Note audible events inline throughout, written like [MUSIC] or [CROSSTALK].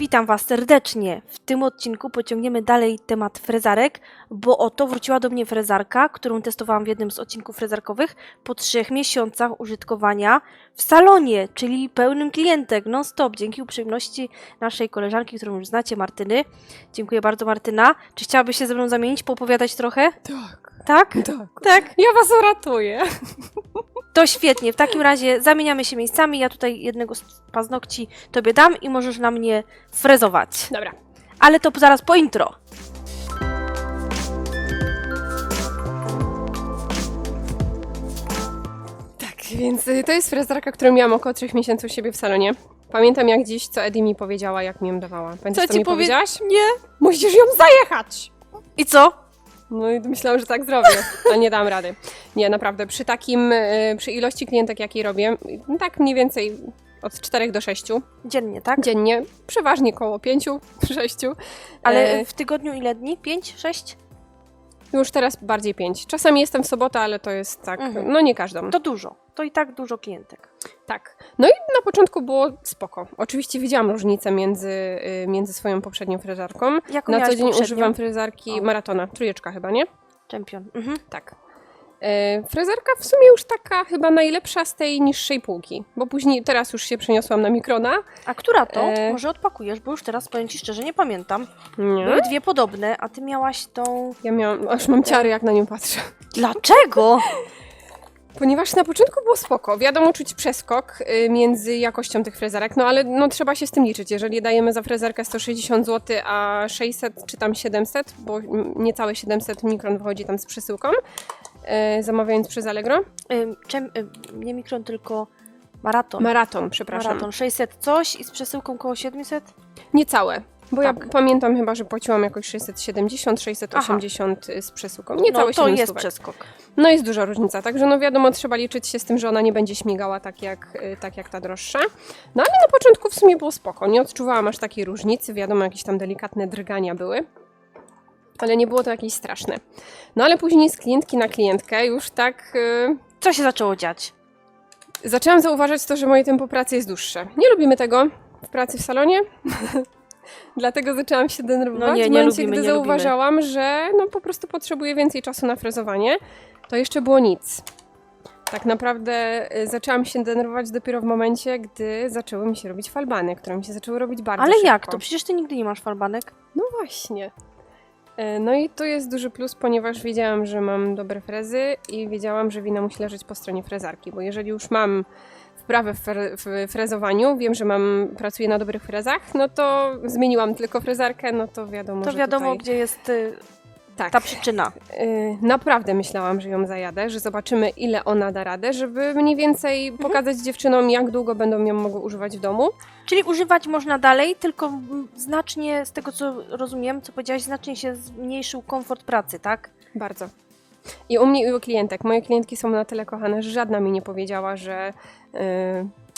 Witam Was serdecznie. W tym odcinku pociągniemy dalej temat frezarek, bo oto wróciła do mnie frezarka, którą testowałam w jednym z odcinków frezarkowych po trzech miesiącach użytkowania w salonie, czyli pełnym klientek, non-stop, dzięki uprzejmości naszej koleżanki, którą już znacie, Martyny. Dziękuję bardzo, Martyna. Czy chciałabyś się ze mną zamienić, poopowiadać trochę? Tak, Tak? tak. Tak? Ja was uratuję. To świetnie. W takim razie zamieniamy się miejscami. Ja tutaj jednego z paznokci Tobie dam i możesz na mnie frezować. Dobra. Ale to zaraz po intro. Tak, więc y, to jest frezarka, którą miałam około 3 miesięcy u siebie w salonie. Pamiętam jak dziś, co Eddie mi powiedziała, jak mi ją dawała. Pamiętasz, co, ci mi powie- powiedziałaś? Nie. Musisz ją zajechać! I co? No i myślałam, że tak zrobię, a nie dam rady. Nie, naprawdę, przy takim, y, przy ilości klientek, jakiej robię, y, tak mniej więcej od 4 do 6 Dziennie, tak? dziennie, przeważnie koło 5, 6. Ale E, w tygodniu ile dni? Pięć? Sześć? Już teraz bardziej 5. Czasami jestem w sobotę, ale to jest tak, Mhm. no nie każdą. To dużo. To i tak dużo klientek. Tak. No i na początku było spoko. Oczywiście widziałam różnicę między, y, między swoją poprzednią frezarką. Jaką Na co dzień poprzednią? używam frezarki O. Maratona, trójeczka chyba, nie? Czempion. Mhm. Tak. E, frezarka w sumie już taka chyba najlepsza z tej niższej półki, bo później teraz już się przeniosłam na Mikrona. A która to? E. Może odpakujesz, bo już teraz powiem Ci szczerze, nie pamiętam. Nie. Były dwie podobne, a Ty miałaś tą... Ja miałam, aż mam ciary jak na nią patrzę. Dlaczego? [LAUGHS] Ponieważ na początku było spoko. Wiadomo, czuć przeskok y, między jakością tych frezarek, no ale no, trzeba się z tym liczyć. Jeżeli dajemy za frezarkę 160 zł, a 600 czy tam 700, bo mm, niecałe 700 mikron wychodzi tam z przesyłką, zamawiając przez Allegro. Czem, nie mikron, tylko maraton. Maraton, przepraszam. Maraton 600 coś i z przesyłką koło 700? Niecałe. Bo ja Tak. pamiętam chyba, że płaciłam jakoś 670, 680 z przesyłką. No Niecałe to 700 jest przeskok. No jest duża różnica, także no wiadomo, trzeba liczyć się z tym, że ona nie będzie śmigała tak jak, y, tak jak ta droższa. No ale na początku w sumie było spoko, nie odczuwałam aż takiej różnicy, wiadomo, jakieś tam delikatne drgania były. Ale nie było to jakieś straszne. No ale później z klientki na klientkę już tak y, Co się zaczęło dziać? zaczęłam zauważać to, że moje tempo pracy jest dłuższe. Nie lubimy tego w pracy w salonie. [LAUGHS] Dlatego zaczęłam się denerwować No nie, w nie momencie, lubimy, gdy nie lubimy. zauważałam, że no po prostu potrzebuję więcej czasu na frezowanie. To jeszcze było nic. Tak naprawdę y, zaczęłam się denerwować dopiero w momencie, gdy zaczęły mi się robić falbany, które mi się zaczęły robić bardzo Ale szybko. jak to? Przecież Ty nigdy nie masz falbanek. No właśnie. E, No i to jest duży plus, ponieważ wiedziałam, że mam dobre frezy i wiedziałam, że wina musi leżeć po stronie frezarki, bo jeżeli już mam wprawę w, fre- w frezowaniu, wiem, że mam, pracuję na dobrych frezach, no to zmieniłam tylko frezarkę, no to wiadomo, To że wiadomo, tutaj... gdzie jest y, Tak. ta przyczyna. Y, Naprawdę myślałam, że ją zajadę, że zobaczymy, ile ona da radę, żeby mniej więcej Mhm. pokazać dziewczynom, jak długo będą ją mogły używać w domu. Czyli używać można dalej, tylko znacznie, z tego co rozumiem, co powiedziałaś, znacznie się zmniejszył komfort pracy, tak? Bardzo. I u mnie i u klientek. Moje klientki są na tyle kochane, że żadna mi nie powiedziała, że, yy,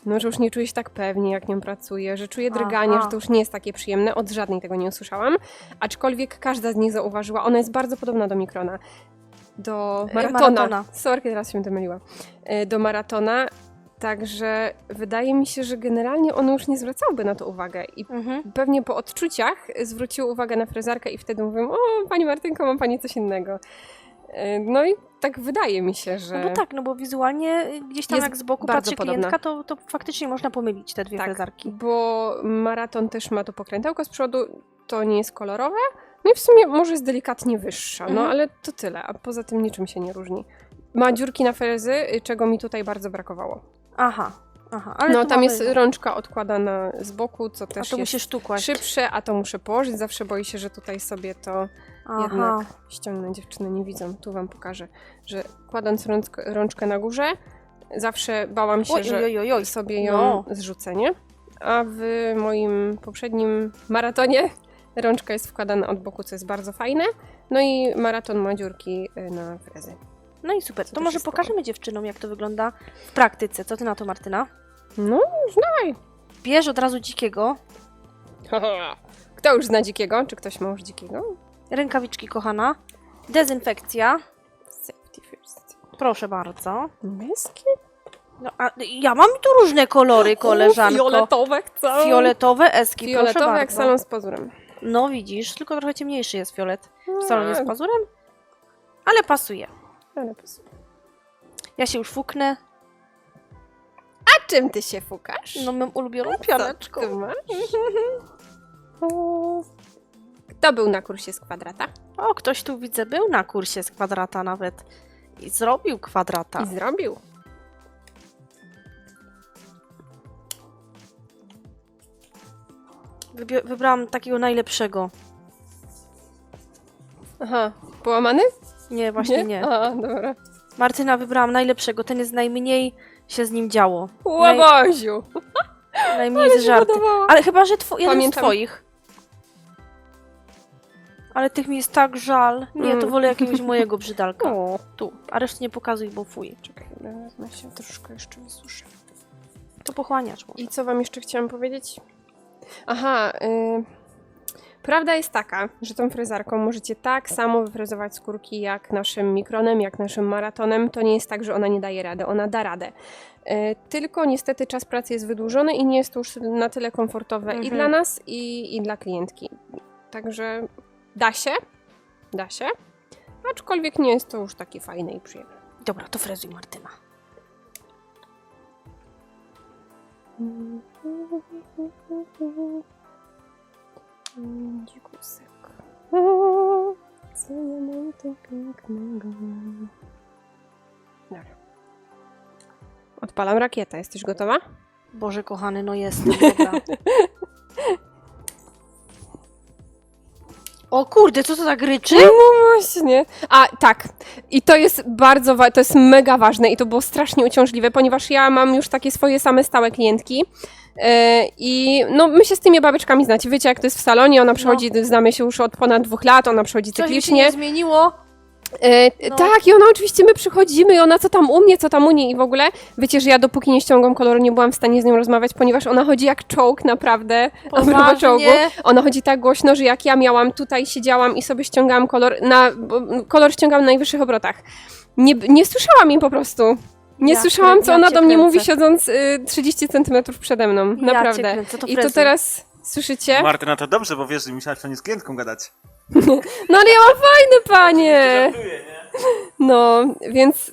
no, że już nie czuję się tak pewnie, jak nią pracuję, że czuję drganie, Aha. że to już nie jest takie przyjemne. Od żadnej tego nie usłyszałam. Aczkolwiek każda z nich zauważyła, ona jest bardzo podobna do Mikrona. Do E, maratona. maratona. Sorry, teraz się myliła. Yy, do maratona. Także wydaje mi się, że generalnie one już nie zwracałyby na to uwagę. I Mhm. pewnie po odczuciach zwróciły uwagę na frezarkę i wtedy mówią, o pani Martynko, mam pani coś innego. E, No i tak wydaje mi się, że... No bo tak, no bo wizualnie y, gdzieś tam jak z boku patrzy podobna. klientka, to, to faktycznie można pomylić te dwie Tak, frezarki. bo maraton też ma to pokrętełko z przodu, to nie jest kolorowe, no i w sumie może jest delikatnie wyższa, no Mhm. ale to tyle, a poza tym niczym się nie różni. Ma dziurki na frezy, y, czego mi tutaj bardzo brakowało. Aha, aha. Ale no tam mamy- jest rączka odkładana z boku, co A też to jest musisz tu kłaść. szybsze, a to muszę położyć, zawsze boję się, że tutaj sobie to Aha. jednak ściągnę, dziewczyny nie widzą, tu wam pokażę, że kładąc rączkę, rączkę na górze, zawsze bałam się, Oj, że oj, oj, oj. sobie ją No. zrzucę, nie? A w moim poprzednim maratonie rączka jest wkładana od boku, co jest bardzo fajne, no i maraton ma dziurki y, na frezy. No i super. To też może jest pokażemy dziewczynom, jak to wygląda w praktyce. Co ty na to, Martyna? No, dawaj! Bierz od razu dzikiego. [LAUGHS] Kto już zna dzikiego? Czy ktoś ma już dzikiego? Rękawiczki, kochana. Dezynfekcja. Safety first. Proszę bardzo. Myski? No, a ja mam tu różne kolory, koleżanko. Fioletowe chcę. Fioletowe eski, Fioletowe proszę jak bardzo. salon z pazurem. No widzisz, tylko trochę ciemniejszy jest fiolet w salonie z pazurem, ale pasuje. ale pasuje. Ja się już fuknę, A czym ty się fukasz? no moją ulubioną pianeczką. ty masz? [LAUGHS] [LAUGHS] Kto był na kursie z kwadrata? O, ktoś tu widzę był na kursie z kwadrata nawet i zrobił kwadrata. I zrobił. Wybie- wybrałam takiego najlepszego. Aha, połamany? Nie, właśnie nie. A, dobra. Martyna wybrałam najlepszego, ten jest najmniej się z nim działo. Łoboziu! Najmniej żarty. podobało. Ale chyba, że two- jeden Pamiętam. z twoich. Ale tych mi jest tak żal. Nie, to Mm. wolę jakiegoś mojego brzydalka. [LAUGHS] O, Tu, a reszty nie pokazuj, bo fuj. czekaj, wezmę się troszkę jeszcze wysuszę. To pochłaniasz może. I co wam jeszcze chciałam powiedzieć? Aha, y, prawda jest taka, że tą frezarką możecie tak samo wyfrezować skórki jak naszym mikronem, jak naszym maratonem. To nie jest tak, że ona nie daje rady, ona da radę. Y, tylko niestety czas pracy jest wydłużony i nie jest to już na tyle komfortowe i Mhm. dla nas, i, i dla klientki. Także da się, da się, aczkolwiek nie jest to już takie fajne i przyjemne. Dobra, to frezuj Martyna. Dzikusek. Co ja mam tu pięknego. Dobra. Odpalam rakietę. Jesteś gotowa? Boże kochany, no jestem, [LAUGHS] dobra. O kurde, co to tak ryczy? No właśnie. A tak. I to jest bardzo, wa- to jest mega ważne i to było strasznie uciążliwe, ponieważ ja mam już takie swoje same stałe klientki. e, I no, my się z tymi babeczkami znacie. Wiecie, jak to jest w salonie. Ona przychodzi, znamy się już od ponad dwóch lat, ona przychodzi Coś mi się cyklicznie. nie zmieniło? E, No. Tak, i ona oczywiście, my przychodzimy i ona co tam u mnie, co tam u niej i w ogóle. Wiecie, że ja dopóki nie ściągam koloru, nie byłam w stanie z nią rozmawiać, ponieważ ona chodzi jak czołg, naprawdę. A propos czołgu. Poważnie? Ona chodzi tak głośno, że jak ja miałam, tutaj siedziałam i sobie ściągałam kolor, na, kolor ściągam na najwyższych obrotach. Nie, nie słyszałam jej po prostu. Nie Ja słyszałam, co ja ona do mnie kręcę. mówi, siedząc y, 30 centymetrów przede mną. Ja Naprawdę. kręcę, to I to teraz, słyszycie? Martyna, to dobrze, bo wiesz, że musiałaś pewnie z klientką gadać. No ale ja mam fajne panie! Żartuję, nie? No, więc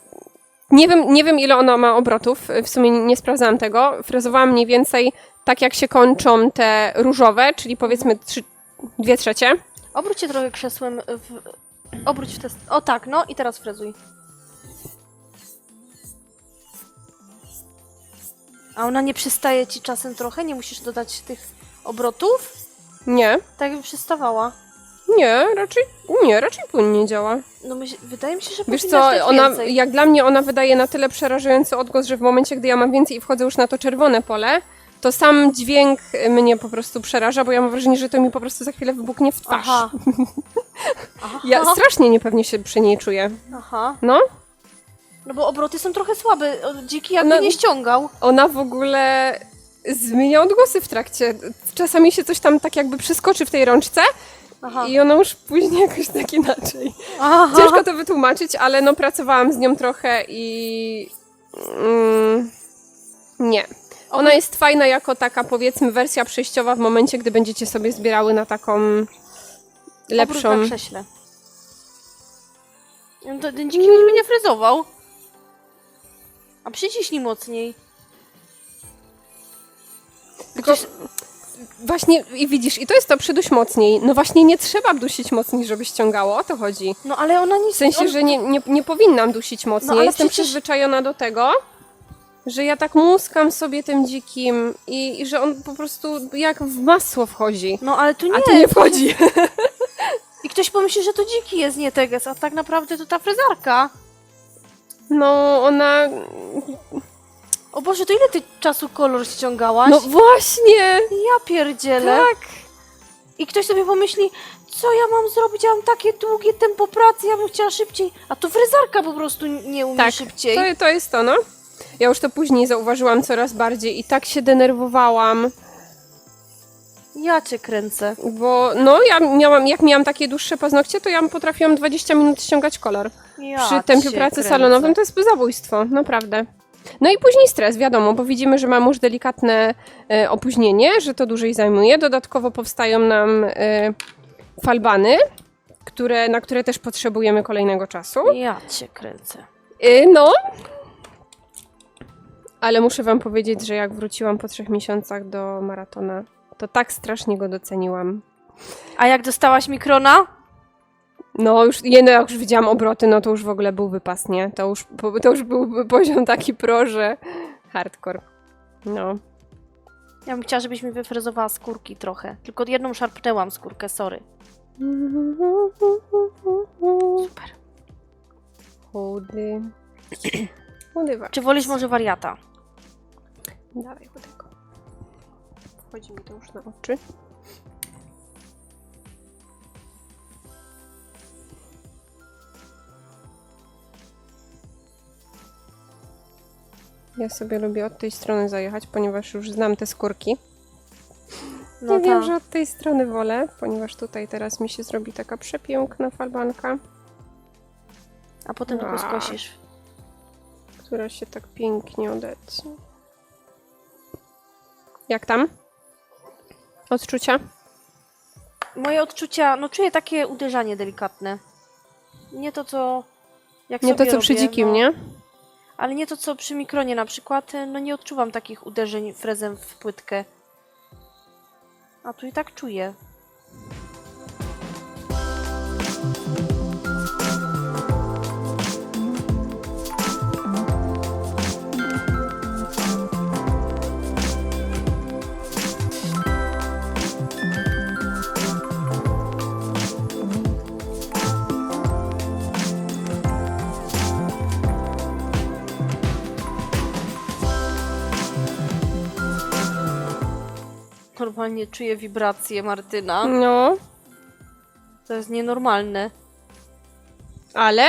nie wiem, nie wiem ile ona ma obrotów, w sumie nie sprawdzałam tego. Frezowałam mniej więcej tak jak się kończą te różowe, czyli powiedzmy trzy, dwie trzecie. Obróć się trochę krzesłem w... Obróć w test. O tak, no i teraz frezuj. A ona nie przystaje ci czasem trochę? Nie musisz dodać tych obrotów? Nie, Tak jakby przystawała. Nie, raczej, nie, raczej płynnie działa. No myśl, wydaje mi się, że Wiesz co, ona, więcej. jak dla mnie ona wydaje na tyle przerażający odgłos, że w momencie, gdy ja mam więcej i wchodzę już na to czerwone pole, to sam dźwięk mnie po prostu przeraża, bo ja mam wrażenie, że to mi po prostu za chwilę wybuchnie w twarz. Aha. [LAUGHS] Aha. Ja strasznie niepewnie się przy niej czuję. Aha. No, No bo obroty są trochę słabe. Dziki jakby No- nie ściągał. ona w ogóle zmienia odgłosy w trakcie. Czasami się coś tam tak jakby przeskoczy w tej rączce Aha. i ona już później [LAUGHS] jakoś tak inaczej. Aha. Ciężko to wytłumaczyć, ale no pracowałam z nią trochę i... Mm, nie. Ona jest fajna jako taka powiedzmy wersja przejściowa w momencie, gdy będziecie sobie zbierały na taką Obrót lepszą... na krześle. No to ten dziki mnie nie frezował. A przyciśnij mocniej. Tylko właśnie i widzisz, i to jest to przyduś mocniej. No właśnie nie trzeba dusić mocniej, żeby ściągało, o to chodzi. No ale ona nie... W sensie, że nie, nie, nie powinnam dusić mocniej. No, ale Jestem przecież- przyzwyczajona do tego, że ja tak muskam sobie tym dzikim i, i że on po prostu jak w masło wchodzi. No ale tu nie. A tu nie wchodzi. I ktoś pomyśli, że to dziki jest, nie teges, a tak naprawdę to ta frezarka. No ona... O Boże, to ile ty czasu kolor ściągałaś? No właśnie! ja pierdzielę. Tak! I ktoś sobie pomyśli, co ja mam zrobić? Ja mam takie długie tempo pracy, ja bym chciała szybciej. A to frezarka po prostu nie umie Tak, szybciej. To, to jest to, no. Ja już to później zauważyłam coraz bardziej i tak się denerwowałam. Ja cię kręcę. Bo no, ja miałam, jak miałam takie dłuższe paznokcie, to ja potrafiłam 20 minut ściągać kolor. Ja Przy tempie cię pracy kręcę. salonowym to jest zabójstwo, naprawdę. No i później stres, wiadomo, bo widzimy, że mamy już delikatne e, opóźnienie, że to dłużej zajmuje. Dodatkowo powstają nam e, falbany, które, na które też potrzebujemy kolejnego czasu. Ja cię kręcę. Y, no. Ale muszę wam powiedzieć, że jak wróciłam po trzech miesiącach do maratona, to tak strasznie go doceniłam. A jak dostałaś mikrona? No już, jedno jak już widziałam obroty, no to już w ogóle był wypas, nie? To już, to już był [LAUGHS] poziom taki pro, że hardcore. No. Ja bym chciała, żebyś mi wyfrezowała skórki trochę. Tylko jedną szarpnęłam skórkę, sorry. Super. Chudy. [CLEARS THROAT] Chudy Czy wolisz może wariata? Dawaj chudego. Wchodzi mi to już na oczy. Ja sobie lubię od tej strony zajechać, ponieważ już znam te skórki. No wiem, tak. że od tej strony wolę, ponieważ tutaj teraz mi się zrobi taka przepiękna falbanka, A potem tylko A. skosisz. która się tak pięknie odetnie. Jak tam? Odczucia? Moje odczucia, no czuję takie uderzanie delikatne. Nie to, co... Jak Nie to sobie co przy robię, dzikim, no. nie? Ale nie to, co przy mikronie na przykład. No nie odczuwam takich uderzeń frezem w płytkę. A tu i tak czuję. Normalnie czuję wibracje Martyna. No, To jest nienormalne. ale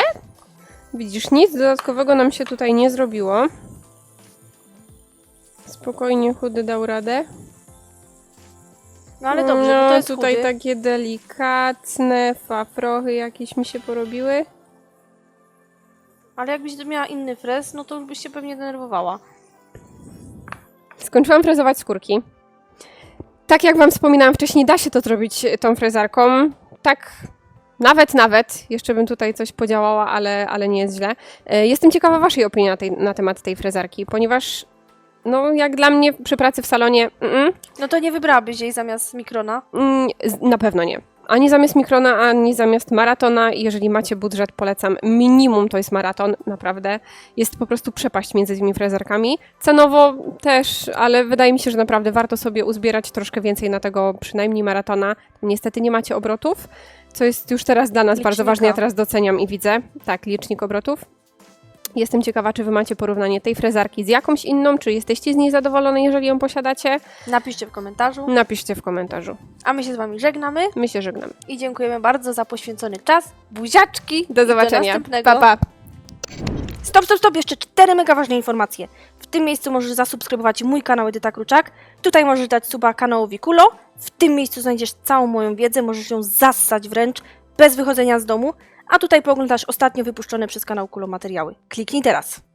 widzisz, nic dodatkowego nam się tutaj nie zrobiło. Spokojnie chudy dał radę. No ale dobrze, no, bo to jest tutaj chudy. takie delikatne fafrochy jakieś mi się porobiły. Ale jakbyś miała inny frez, no to już byś się pewnie denerwowała. Skończyłam frezować skórki. Tak jak wam wspominałam wcześniej, da się to zrobić tą frezarką. Tak, nawet, nawet. Jeszcze bym tutaj coś podziałała, ale, ale nie jest źle. E, Jestem ciekawa waszej opinii na, tej, na temat tej frezarki, ponieważ no, jak dla mnie przy pracy w salonie, mm, No to nie wybrałabyś jej zamiast mikrona. mm, na pewno nie. Ani zamiast mikrona, ani zamiast maratona. Jeżeli macie budżet, polecam. Minimum to jest maraton, naprawdę. Jest po prostu przepaść między tymi frezarkami. Cenowo też, ale wydaje mi się, że naprawdę warto sobie uzbierać troszkę więcej na tego przynajmniej maratona. Niestety nie macie obrotów, co jest już teraz dla nas bardzo Licznika. ważne. Ja teraz doceniam i widzę. Tak, licznik obrotów. Jestem ciekawa, czy wy macie porównanie tej frezarki z jakąś inną, czy jesteście z niej zadowolone, jeżeli ją posiadacie. Napiszcie w komentarzu. Napiszcie w komentarzu. A my się z wami żegnamy My się żegnamy. i dziękujemy bardzo za poświęcony czas. Buziaczki. Do zobaczenia. Do następnego. Pa, pa. Stop, stop, stop, jeszcze cztery mega ważne informacje. W tym miejscu możesz zasubskrybować mój kanał Edyta Kruczak. Tutaj możesz dać suba kanałowi Kulo. W tym miejscu znajdziesz całą moją wiedzę, możesz ją zassać wręcz, bez wychodzenia z domu. A tutaj pooglądasz ostatnio wypuszczone przez kanał Kulo materiały. Kliknij teraz.